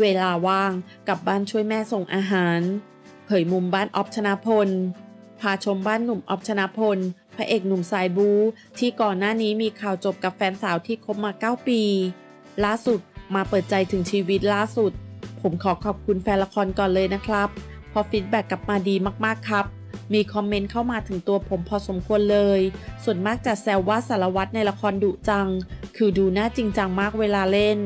เวลาว่างกลับบ้านช่วยแม่ส่งอาหาร เผยมุมบ้านออฟชนาพล พาชมบ้านหนุ่มออฟชนาพล พระเอกหนุ่มสายบู ที่ก่อนหน้านี้มีข่าวจบกับแฟนสาวที่คบมา 9 ปี ล่าสุดมาเปิดใจถึงชีวิตล่าสุด ผมขอขอบคุณแฟนละครก่อนเลยนะครับ พอฟีดแบ็กกลับมาดีมากๆครับ มีคอมเมนต์เข้ามาถึงตัวผมพอสมควรเลย ส่วนมากจะแซวว่าสารวัตรในละครดุจัง คือดูน่าจริงจังมากเวลาเล่น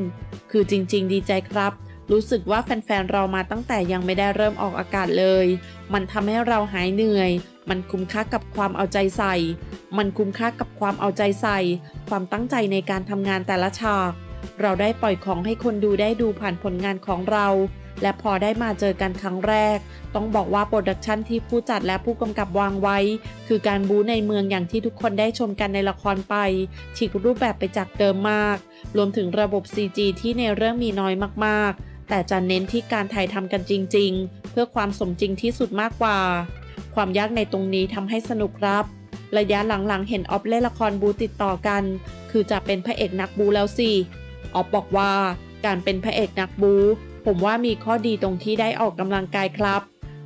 คือจริง ๆ ดีใจครับ รู้สึกว่าแฟนๆเรามาตั้งแต่ยังไม่ได้เริ่มออกอากาศเลย มันทำให้เราหายเหนื่อย มันคุ้มค่ากับความเอาใจใส่ มันคุ้มค่ากับความเอาใจใส่ ความตั้งใจในการทำงานแต่ละฉาก เราได้ปล่อยของให้คนดูได้ดูผ่านผลงานของเรา และพอได้มาเจอกันครั้งแรก ต้องบอกว่าโปรดักชันที่ผู้จัดและผู้กำกับวางไว้ คือการบู๊ในเมืองอย่างที่ทุกคนได้ชมกันในละครไปฉีกรูปแบบไปจากเดิมมาก รวมถึงระบบ CG ที่ในเรื่องมีน้อยมากๆ แต่จะเน้นที่การถ่ายทำกันจริง ๆ เพื่อความสมจริงที่สุดมากกว่า ความยากในตรงนี้ทำให้สนุกครับระยะหลังๆ เห็นออฟเล่นละครบูติดต่อกัน คือจะเป็นพระเอกนักบูแล้วสิ ออฟบอกว่าการเป็นพระเอกนักบู ผมว่ามีข้อดีตรงที่ได้ออกกำลังกายครับ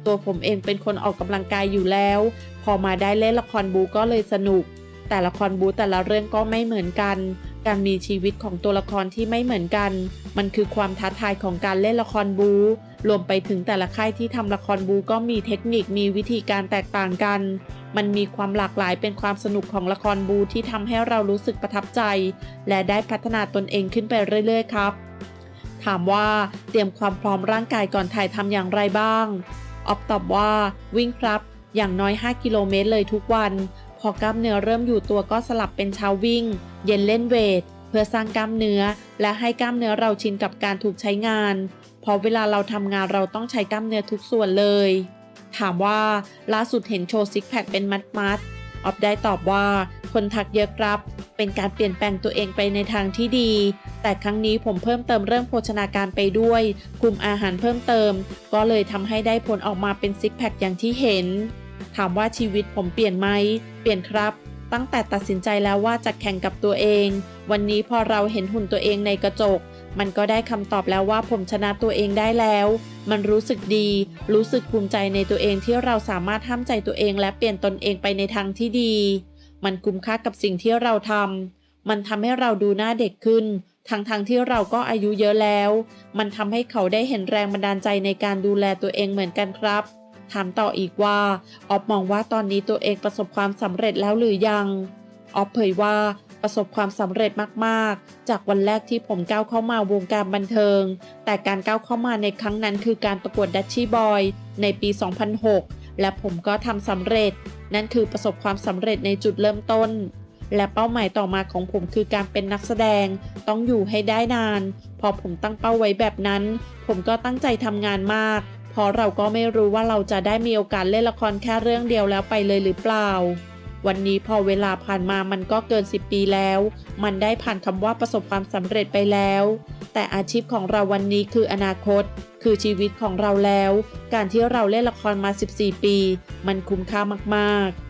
ตัวผมเองเป็นคนออกกำลังกายอยู่แล้ว พอมาได้เล่นละครบูก็เลยสนุก แต่ละครบูแต่ละเรื่องก็ไม่เหมือนกัน การมีชีวิตของตัวละครที่ไม่เหมือนกัน มันคือความท้าทายของการเล่นละครบูรวมไปถึงแต่ละค่ายที่ทำละครบูก็มีเทคนิคมีวิธีการแตกต่างกัน มันมีความหลากหลายเป็นความสนุกของละครบูที่ทำให้เรารู้สึกประทับใจ และได้พัฒนาตนเองขึ้นไปเรื่อยๆ ครับ ถามว่าเตรียมความพร้อมร่างกายก่อนถ่ายทำอย่างไรบ้างออฟตอบว่าวิ่งครับ อย่างน้อย 5 กิโลเมตรเลยทุกวัน พอกล้ามเนื้อเริ่มอยู่ตัวก็สลับเป็นเช้าวิ่ง เย็นเล่นเวท เพื่อสร้างกล้ามเนื้อ และให้กล้ามเนื้อเราชินกับการถูกใช้งานเพราะเวลาเราทำงานเราต้องใช้กล้ามเนื้อทุกส่วนเลย ถามว่าล่าสุดเห็นโชว์ซิกแพคเป็นมัดมัด ออฟได้ตอบว่า คนทักเยอะครับ เป็นการเปลี่ยนแปลงตัวเองไปในทางที่ดี แต่ครั้งนี้ผมเพิ่มเติมเรื่องโภชนาการไปด้วย กลุ่มอาหารเพิ่มเติม ก็เลยทำให้ได้ผลออกมาเป็นซิกแพคอย่างที่เห็น ถามว่าชีวิตผมเปลี่ยนไหม เปลี่ยนครับตั้งแต่ตัดสินใจแล้วว่าจะแข่งกับตัวเอง วันนี้พอเราเห็นหุ่นตัวเองในกระจก มันก็ได้คำตอบแล้วว่าผมชนะตัวเองได้แล้ว มันรู้สึกดี รู้สึกภูมิใจในตัวเองที่เราสามารถห้ามใจตัวเองและเปลี่ยนตนเองไปในทางที่ดี มันคุ้มค่ากับสิ่งที่เราทำ มันทำให้เราดูหน้าเด็กขึ้น ทั้งทงๆที่เราก็อายุเยอะแล้ว มันทำให้เขาได้เห็นแรงบันดาลใจในการดูแลตัวเองเหมือนกันครับ ถามต่ออีกว่า ออฟมองว่าตอนนี้ตัวเองประสบความสำเร็จแล้วหรือยัง ออฟเผยว่า ประสบความสำเร็จมากๆ จากวันแรกที่ผมก้าวเข้ามาวงการบันเทิง แต่การก้าวเข้ามาในครั้งนั้นคือการประกวดดัชชี่บอยในปี 2006 และผมก็ทำสำเร็จ นั่นคือประสบความสำเร็จในจุดเริ่มต้น และเป้าหมายต่อมาของผมคือการเป็นนักแสดง ต้องอยู่ให้ได้นาน พอผมตั้งเป้าไว้แบบนั้น ผมก็ตั้งใจทำงานมากเพราะเราก็ไม่รู้ว่าเราจะได้มีโอกาสเล่นละครแค่เรื่องเดียวแล้วไปเลยหรือเปล่า วันนี้พอเวลาผ่านมามันก็เกิน 10 ปีแล้ว มันได้ผ่านคำว่าประสบความสำเร็จไปแล้ว แต่อาชีพของเราวันนี้คืออนาคต คือชีวิตของเราแล้ว การที่เราเล่นละครมา 14 ปี มันคุ้มค่ามากๆ